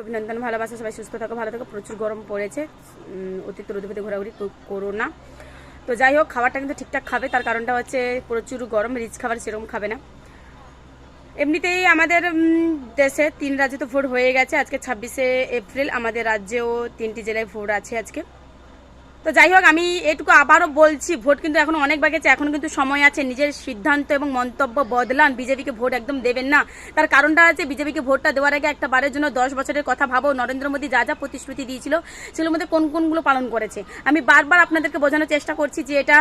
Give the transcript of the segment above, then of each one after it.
অভিনন্দন, ভালোবাসা, সবাই সুস্থ থাকো, ভালো থাকো। প্রচুর গরম পড়েছে। অতিরিক্ত রোদে ঘোরাঘুরি করো না। তো যাই হোক, খাবারটা কিন্তু ঠিকঠাক খাবে। তার কারণটা হচ্ছে প্রচুর গরম, রিচ খাবার সেরকম খাবে না। এমনিতেই আমাদের দেশে তিন রাজ্যে তো ভোট হয়ে গেছে। আজকে ছাব্বিশে এপ্রিল, আমাদের রাজ্যেও তিনটি জেলায় ভোট আছে আজকে। তো যাই হোক, আমি এটুকু আবারও বলছি, ভোট কিন্তু এখন অনেক বাগেছে এখন কিন্তু সময় আছে, নিজের সিদ্ধান্ত এবং মন্তব্য বদলান, বিজেপিকে ভোট একদম দেবেন না। তার কারণটা আছে, বিজেপিকে ভোটটা দেওয়ার আগে একটা বারের জন্য দশ বছরের কথা ভাবো, নরেন্দ্র মোদী যা যা প্রতিশ্রুতি দিয়েছিল, সেগুলোর মধ্যে কোন কোনগুলো পালন করেছে? আমি বারবার আপনাদেরকে বোঝানোর চেষ্টা করছি যে এটা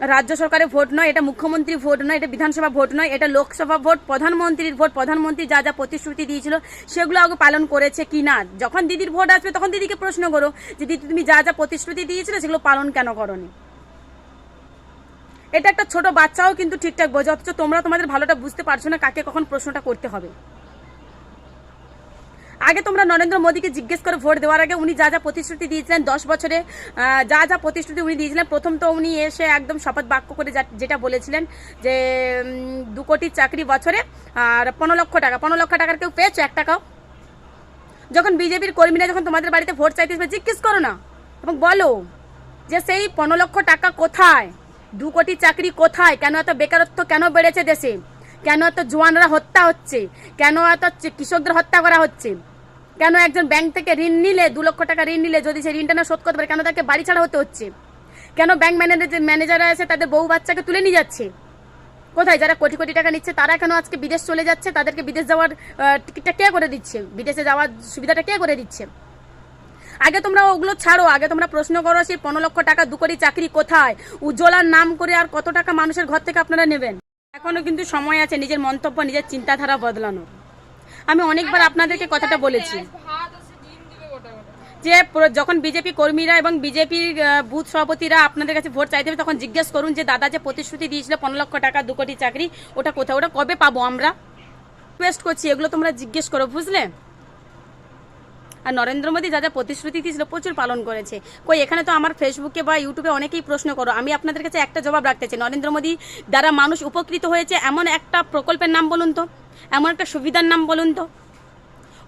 রাজ্য সরকারের ভোট নয়, এটা মুখ্যমন্ত্রী ভোট নয়, এটা বিধানসভা ভোট নয়, এটা লোকসভা ভোট, প্রধানমন্ত্রীর ভোট, প্রধানমন্ত্রী যা যা প্রতিশ্রুতি দিয়েছিল, সেগুলো আগে পালন করেছে কি না? যখন দিদির ভোট আসবে, তখন দিদিকে প্রশ্ন করো যে, দিদি, তুমি যা যা প্রতিশ্রুতি দিয়েছিলে, সেগুলো পালন কেন করনি? এটা একটা ছোট বাচ্চাও কিন্তু ঠিকঠাক বোঝে, অথচ তোমরা তোমাদের ভালোটা বুঝতে পারছ না কাকে কখন প্রশ্নটা করতে হবে। আগে তোমরা নরেন্দ্র মোদীকে জিজ্ঞেস করে ভোট দেওয়ার আগে উনি যা যা প্রতিশ্রুতি দিয়েছিলেন, দশ বছরে যা যা প্রতিশ্রুতি উনি দিয়েছিলেন, প্রথম তো উনি এসে একদম শপথ বাক্য করে যেটা বলেছিলেন যে দু কোটি চাকরি বছরে, আর পনেরো লক্ষ টাকা, পনেরো লক্ষ টাকার কেউ পেয়েছ এক টাকাও? যখন বিজেপির কর্মীরা যখন তোমাদের বাড়িতে ভোট চাইতে জিজ্ঞেস করো না, এবং বলো যে সেই পনেরো লক্ষ টাকা কোথায়? দু কোটি চাকরি কোথায়? কেন এত বেকারত্ব কেন বেড়েছে দেশে? কেন এত জোয়ানরা হত্যা হচ্ছে? কেন এত কৃষকদের হত্যা করা হচ্ছে? কেন একজন ব্যাংক থেকে ঋণ নিলে, দু লক্ষ টাকা ঋণ নিলে যদি সেই ঋণটা না শোধ করতে পারে, কেন তাকে বাড়ি ছাড়া হতে হচ্ছে? কেন ব্যাংক ম্যানেজার ম্যানেজাররা এসে তাদের বউ বাচ্চাকে তুলে নিয়ে যাচ্ছে? কোথায়? যারা কোটি কোটি টাকা নিচ্ছে, তারা কেন আজকে বিদেশ চলে যাচ্ছে? তাদেরকে বিদেশ যাওয়ার টিকিটটা কে করে দিচ্ছে? বিদেশে যাওয়ার সুবিধাটা কে করে দিচ্ছে? আগে তোমরা ওগুলো ছাড়ো, আগে তোমরা প্রশ্ন করো সেই পনেরো লক্ষ টাকা দু কোটি চাকরি কোথায়? উজ্জ্বলার নাম করে আর কত টাকা মানুষের ঘর থেকে আপনারা নেবেন? এখনও কিন্তু সময় আছে নিজের মন্তব্য, নিজের চিন্তাধারা বদলানো আমি অনেকবার আপনাদেরকে কথাটা বলেছি। যে যখন বিজেপি কর্মীরা এবং বিজেপির বুথ সভাপতিরা আপনাদের কাছে ভোট চাইতে হবে তখন জিজ্ঞেস করুন যে, দাদা, যে প্রতিশ্রুতি দিয়েছিল পনেরো লক্ষ টাকা, দু কোটি চাকরি, ওটা কোথায়? ওটা কবে পাবো আমরা? রিকোয়েস্ট করছি, এগুলো তোমরা জিজ্ঞেস করো, বুঝলে? আর নরেন্দ্র মোদী যা যা প্রতিশ্রুতি দিয়েছিল, প্রচুর পালন করেছে। কই, এখানে তো আমার ফেসবুকে বা ইউটিউবে অনেকেই প্রশ্ন করো, আমি আপনাদের কাছে একটা জবাব রাখতে চাই। নরেন্দ্র মোদী দ্বারা মানুষ উপকৃত হয়েছে এমন একটা প্রকল্পের নাম বলুন তো। এমন একটা সুবিধার নাম বলুন তো।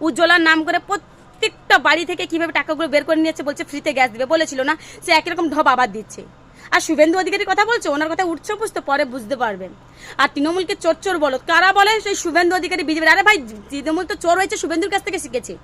উজ্জ্বলার নাম করে প্রত্যেকটা বাড়ি থেকে কীভাবে টাকাগুলো বের করে নিয়েছে বলছে, ফ্রিতে গ্যাস দেবে। বলেছিল না, সে একই রকম ঢপ আবার দিচ্ছে। আর শুভেন্দু অধিকারীর কথা বলছো? ওনার কথা উঠছে বুঝতে, পরে বুঝতে পারবেন। আর তৃণমূলকে চোর চোর বলো, কারা বলে সেই শুভেন্দু অধিকারী বিজেপি আরে ভাই, তৃণমূল তো চোর হয়েছে, শুভেন্দুর কাছ থেকে শিখেছে।